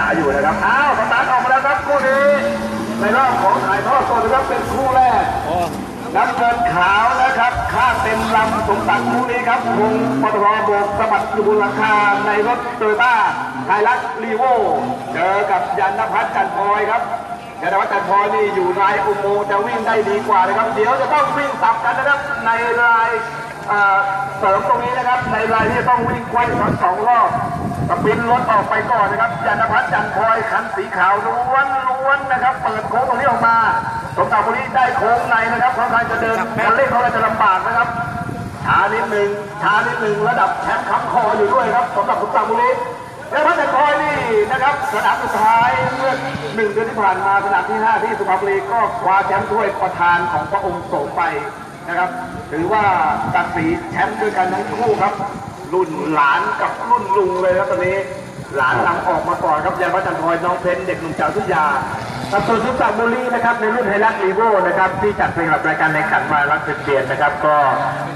ษาอยู่นะครับ อ้าวสตาร์ทออกมาแล้วครับคู่นี้ในรอบของถ่ายทอดสดนะครับเป็นคู่แรกน้ำเงินขาวนะครับค่าเต็มลำสมตักคู่นี้ครับวงปตทโบกสะบัดอยู่บนหลังคาในรถโตโยต้าไฮรักรีโวเจอกับยันนภัสจันทร์พลอยครับ ยันนพัฒน์จันทร์พลอยนี่อยู่ในอุโมงค์จะวิ่งได้ดีกว่านะครับ เดี๋ยวจะต้องวิ่งสับกันนะครับในรายเอ่อเสริมตรงนี้นะครับ ในรายที่จะต้องวิ่งไขว้ทั้งสองรอบสปินรถออกไปก่อนนะครับยันนพัฒน์จันทร์พลอยคันสีขาวล้วนล้วนๆนะครับ เปิดโค้งตรงนี้ออกมาสมศักดิ์บุรีได้โค้งในนะครับค่อนข้างจะเดินคันเร่งเขาจะลำบากนะครับช้านิดหนึ่งช้านิดหนึ่งระดับแชมป์ค้ำคออยู่ด้วยครับสำหรับสุนทรบุรี และพัชรพลอยนี่นะครับสนามสุดท้ายเมื่อหนึ่งเดือนที่ผ่านมาสนามที่ห้าที่สุพรรณบุรีก็คว้าแชมป์ถ้วยประธานของพระองค์โสมไปนะครับ ถือว่าตัดสีแชมป์ด้วยกันทั้งคู่ครับ รุ่นหลานกับรุ่นลุงเลยครับตอนนี้หลานนำออกมาก่อนครับยานพัชรพลอยน้องเพนเด็กหนุ่มจากทุยา ครับส่วนสุนบุรีนะครับในรุ่นไฮรักลีโวนะครับที่จัดเป็นกับรายการในขันมารักเป็นเดียนนะครับ ก็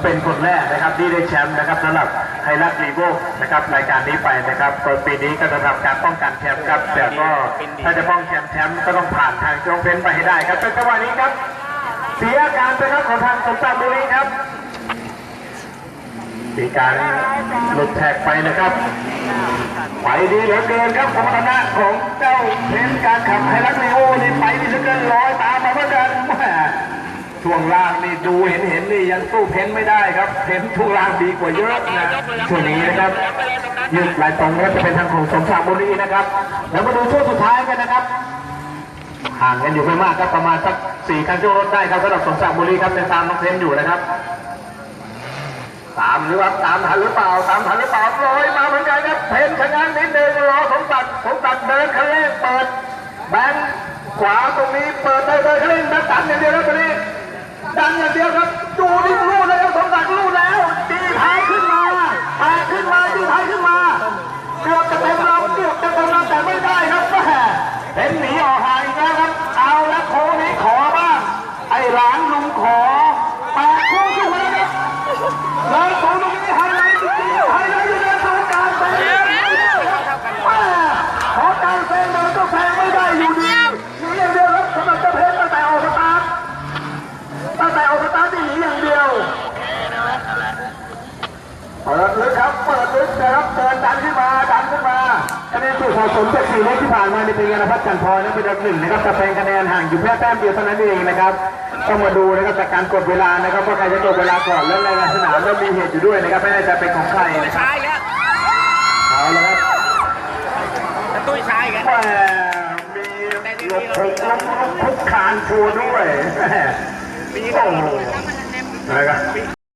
เป็นคนแรกนะครับที่ได้แชมป์นะครับสำหรับไฮรักลีโวนะครับรายการนี้ไปนะครับปีนี้ก็จะทำการป้องกันแชมป์ครับแต่ก็ถ้าจะป้องกันแชมป์ก็ต้องผ่านทางช่องเพนไปให้ได้ครับเป็นจังหวะนี้ครับ เสียการไปครับของทางสุนทรบุรีครับมีการหลุดแท็กไปนะครับ ไปดีเหลือเกินครับของคณะของเจ้าเพนการขับไฮรักลีโอนี่ไปดีเหลือเกินลอยตามมาเหมือนกันช่วงล่างนี่ดูเห็นเห็นนี่ยังสู้เพนไม่ได้ครับเพนช่วงล่างดีกว่าเยอะนะช่วงนี้นะครับยืดลายตรงก็จะเป็นทางของสมศักดิ์บุรีนะครับแล้วมาดูช่วงสุดท้ายกันนะครับห่างกันอยู่ไม่มากครับประมาณสักสี่คันช่วงรถได้ครับสำหรับสมศักดิ์บุรีครับเป็นตามน้องเพนอยู่นะครับตามหรือว่าตามทันหรือเปล่าตามทันหรือเปล่าลอยมาเหมือนกันครับเพนนิดนึงรอสมศักดิ์สมศักดิ์ เดินคันเร่งเปิดแบนขวาตรงนี้เปิดได้เลยคันเร่งดันดันอย่างเดียวครับตรงนี้ดันอย่างเดียวครับดูดิ้แล้วครับสมศักดิ์รูดแล้วตีท้ายขึ้นมาแตะขึ้นมาตีท้ายขึ้นมาเกือบจะเต็มลำเกือบจะเต็มลำแต่ไม่ได้ครับแม่เป็นหนีออกห่างอีกแล้วครับ เอาแล้วโค้งนี้ขอบ้างไอ้หลานลุงขอแปะโค้งขึ้นมาแล้วครับแล้วโค้งตรงนี้ไฮไลท์จริงๆไฮไลท์อยู่ในตัวการแซงแม่ขอการแซงแต่มันก็แซงไม่ได้อยู่ดีอยู่อย่างเดียวครับสำหรับเจ้าเพชรตั้งแต่ออกสตาร์ท ตั้งแต่ออกสตาร์ทที่หนีอย่างเดียว เปิดลึกครับ เปิดลึกนะครับ เดินดันขึ้นมาดันขึ้นมาคะแนนสุดของสมจากสี่เลขที่ผ่านมาในเป็นยานพัฒน์จันทร์พรนั้นเป็นอันดับหนึ่งนะครับแต่เป็นคะแนนห่างอยู่แค่แต้มเดียวเท่านั้นเองนะครับต้องมาดูนะครับจากการกดเวลานะครับว่าใครจะกดเวลาก่อนแล้วรายงานสนามแล้วมีเหตุอยู่ด้วยนะครับไม่แน่ใจเป็นของใครนะครับช้าอีกแล้วเอาละครับแต่ตุ้ยช้าอีกแล้วแหมมีหลบหกล้มลุกคุกคานชัวร์ด้วยแหมปีโอ้นี้โหนะครับ